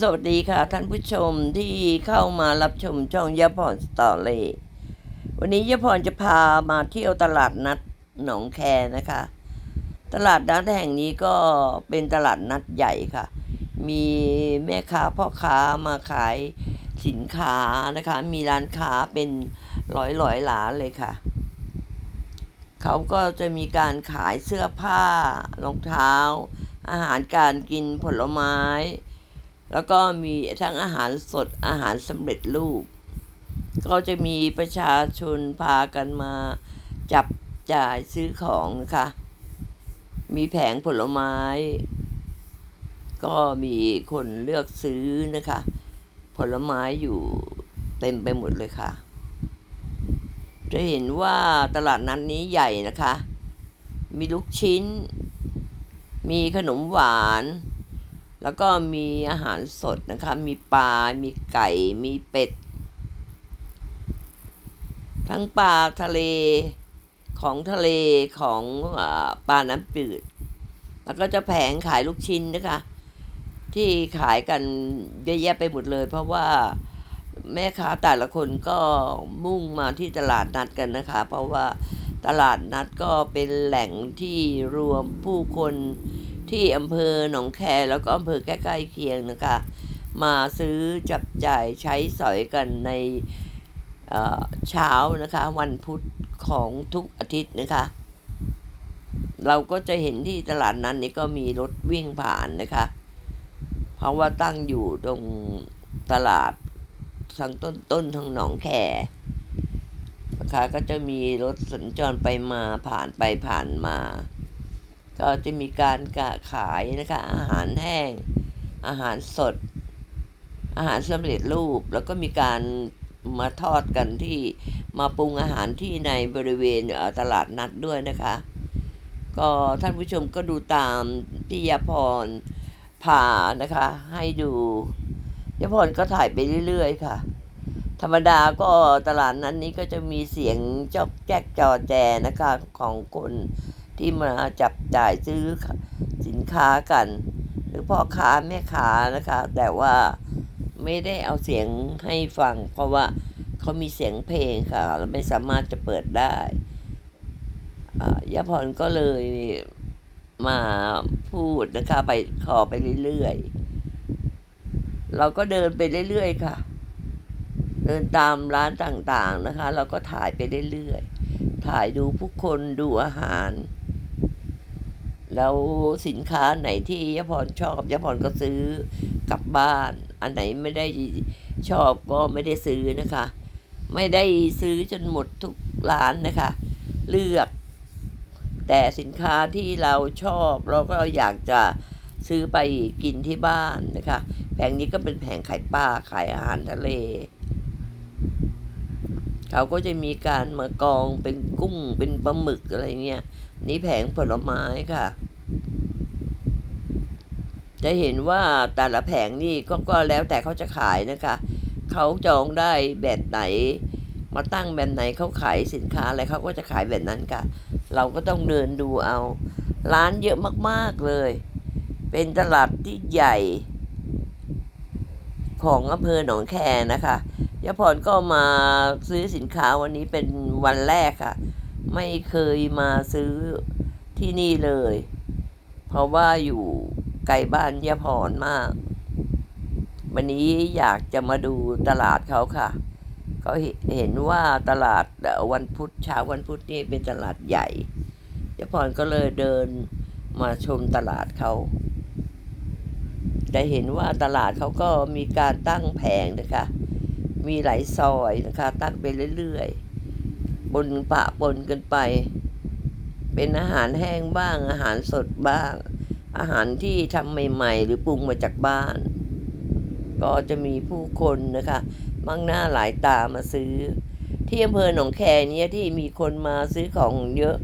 สวัสดีค่ะ ท่านผู้ชมที่เข้ามารับชมช่องยะพรสตอรี่วันนี้ยะพรจะพามาเที่ยวตลาดนัดหนองแคนะคะ ตลาดนัดแห่งนี้ก็เป็นตลาดนัดใหญ่ค่ะ มีแม่ค้าพ่อค้ามาขายสินค้านะคะ มีร้านค้าเป็นร้อยร้อยๆร้านเลยค่ะ เขาก็จะมีการขายเสื้อผ้ารองเท้า อาหารการกินผลไม้ แล้วก็มีทั้งอาหารสดอาหารสำเร็จรูป ก็จะมีประชาชนพากันมาจับจ่ายซื้อของนะคะมีแผงผลไม้ ก็มีคนเลือกซื้อนะคะ ผลไม้อยู่เต็มไปหมดเลยค่ะ จะเห็นว่าตลาดนั้นนี้ใหญ่นะคะ มีลูกชิ้น มีขนมหวาน แล้วก็มีอาหารสดนะคะ มีปลา มีไก่ มีเป็ด ทั้งปลาทะเลของทะเลของอปลาน้ำจืด แล้วก็จะแผงขายลูกชิ้นนะคะ ที่ขายกันเยอะแยะไปหมดเลย เพราะว่าแม่ค้าแต่ละคนก็มุ่งมาที่ตลาดนัดกันนะคะ เพราะว่าตลาดนัดก็เป็นแหล่งที่รวมผู้คน ที่อำเภอหนองแคแล้วก็อำเภอใกล้ๆเคียงนะคะ มาซื้อจับจ่ายใช้สอยกันในเช้านะคะ วันพุธของทุกอาทิตย์นะคะ เราก็จะเห็นที่ตลาดนั้นนี่ก็มีรถวิ่งผ่านนะคะ เพราะว่าตั้งอยู่ตรงตลาดทางต้นต้นทางหนองแคนะคะก็จะมีรถสัญจรไปมาผ่านไปผ่านมา ก็จะมีการกะขายนะคะอาหารแห้ง อาหารสด อาหารสำเร็จรูป แล้วก็มีการมาทอดกันที่มาปรุงอาหารที่ในบริเวณตลาดนัดด้วยนะคะ ก็ท่านผู้ชมก็ดูตามที่ยาพรพานะคะ ให้ดูยาพรก็ถ่ายไปเรื่อยๆค่ะ ธรรมดาก็ตลาดนั้นนี้ก็จะมีเสียงจอกแจ๊กจอแจนะคะของคน ที่มาจับจ่ายซื้อสินค้ากัน หรือพ่อค้าแม่ค้านะคะ แต่ว่าไม่ได้เอาเสียงให้ฟัง เพราะว่าเขามีเสียงเพลงค่ะเราไม่สามารถจะเปิดได้อ่ายาพรก็เลยมาพูดนะคะไปขอไปเรื่อยๆ เราก็เดินไปเรื่อยๆค่ะ เดินตามร้านต่างๆนะคะ เราก็ถ่ายไปเรื่อยๆ ถ่ายดูผู้คนดูอาหาร แล้วสินค้าไหนที่ยะพรชอบยะพรก็ซื้อกลับบ้าน อันไหนไม่ได้ชอบก็ไม่ได้ซื้อนะคะ ไม่ได้ซื้อจนหมดทุกร้านนะคะ เลือก แต่สินค้าที่เราชอบเราก็อยากจะซื้อไปกินที่บ้านนะคะ แผงนี้ก็เป็นแผงขายปลาขายอาหารทะเล เขาก็จะมีการมากองเป็นกุ้งเป็นปลาหมึกอะไรเงี้ยนี่แผงผลไม้ค่ะ จะเห็นว่าแต่ละแผงนี่ก็ก็แล้วแต่เขาจะขายนะคะ เขาจองได้แบบไหน มาตั้งแบบไหนเขาขายสินค้าอะไรเขาก็จะขายแบบนั้นค่ะ เราก็ต้องเดินดูเอา ร้านเยอะมากๆเลย เป็นตลาดที่ใหญ่ของอำเภอหนองแคนะคะ ยะพรก็มาซื้อสินค้าวันนี้เป็นวันแรกค่ะ ไม่เคยมาซื้อที่นี่เลย เพราะว่าอยู่ไกลบ้านยะพรมาก วันนี้อยากจะมาดูตลาดเขาค่ะก็เห็นว่าตลาดวันพุธเช้าวันพุธนี่เป็นตลาดใหญ่ยะพรก็เลยเดินมาชมตลาดเขาจะเห็นว่าตลาดเขาก็มีการตั้งแผงนะคะ มีหลายซอยนะคะ ตั้งไปเรื่อยๆบนปะปนกันไป เป็นอาหารแห้งบ้าง อาหารสดบ้าง อาหารที่ทำใหม่ ๆ หรือปรุงมาจากบ้าน ก็จะมีผู้คนนะคะมั่งหน้าหลายตามาซื้อ ที่อำเภอหนองแคเนี่ยที่มีคนมาซื้อของเยอะ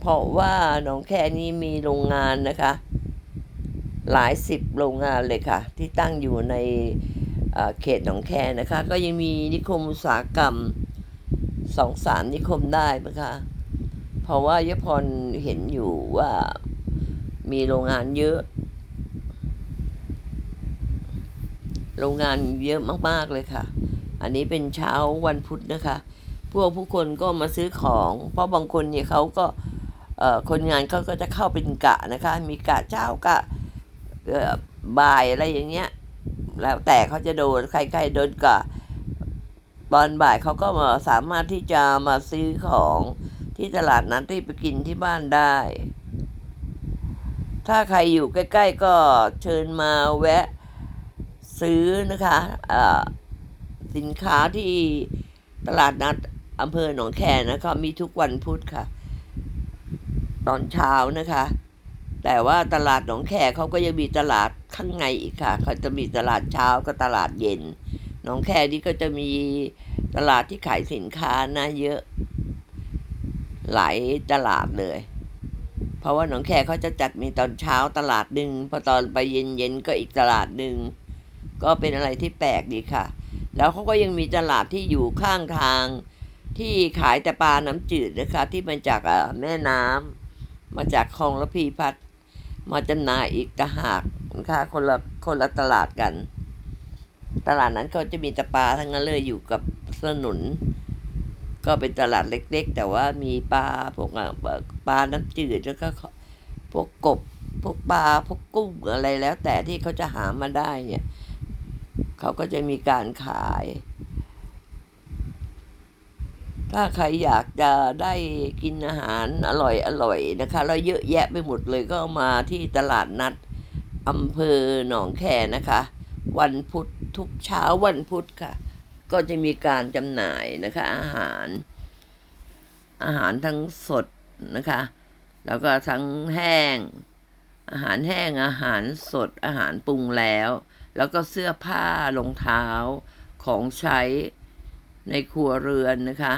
เพราะว่าหนองแคนี้มีโรงงานนะคะ หลายสิบโรงงานเลยค่ะ ที่ตั้งอยู่ใน เขตหนองแคนะคะ ก็ยังมีนิคมอุตสาหกรรมสองสามนิคมได้นะคะ เพราะว่ายพรเห็นอยู่ว่ามีโรงงานเยอะ โรงงานเยอะมากๆเลยค่ะ อันนี้เป็นเช้าวันพุธนะคะ พวกผู้คนก็มาซื้อของ เพราะบางคนเนี่ยเขาก็คนงานเขาก็จะเข้าเป็นกะนะคะ มีกะเช้ากะบ่ายอะไรอย่างเงี้ย แล้วแต่เขาจะโดนใครๆโดนกะตอนบ่ายเขาก็มาสามารถที่จะมาซื้อของที่ตลาดนัดที่ไปกินที่บ้านได้ ถ้าใครอยู่ใกล้ ๆ ก็เชิญมาแวะซื้อนะคะสินค้าที่ตลาดนัดอำเภอหนองแคนะคะ มีทุกวันพุธค่ะ ตอนเช้านะคะ แต่ว่าตลาดหนองแคเขาก็ยังมีตลาด ข้างในอีกค่ะเขาจะมีตลาดเช้ากับตลาดเย็นหนองแคนี่ก็จะมีตลาดที่ขายสินค้านะเยอะ หลายตลาดเลย เพราะว่าหนองแคเขาจะจัดมีตอนเช้าตลาดหนึ่งพอตอนไปเย็นเย็นก็อีกตลาดหนึ่งก็เป็นอะไรที่แปลกดีค่ะ แล้วเขาก็ยังมีตลาดที่อยู่ข้างทางที่ขายแต่ปลาน้ำจืดนะคะ ที่มาจากแม่น้ำมาจากคลองระพีพัฒน์มาจำหน่ายอีกต่หาก นะคะคนละคนละตลาดกัน ตลาดนั้นเขาจะมีต่ปลาทั้งนั้นเลยอยู่กับถนนก็เป็นตลาดเล็ก ๆ แต่ว่ามีปลาพวกปลาน้ำจืดแล้วก็พวกกบพวกปลาพวกกุ้งอะไรแล้ว แต่ที่เขาจะหามาได้เนี่ยเขาก็จะมีการขาย ถ้าใครอยากจะได้กินอาหารอร่อยอร่อยนะคะ แล้วเยอะแยะไปหมดเลยก็มาที่ตลาดนัด อำเภอหนองแคนะคะ วันพุธทุกเช้าวันพุธค่ะ ก็จะมีการจำหน่ายนะคะ อาหาร อาหารทั้งสดนะคะ แล้วก็ทั้งแห้ง อาหารแห้งอาหารสดอาหารปรุงแล้ว แล้วก็เสื้อผ้ารองเท้าของใช้ในครัวเรือนนะคะ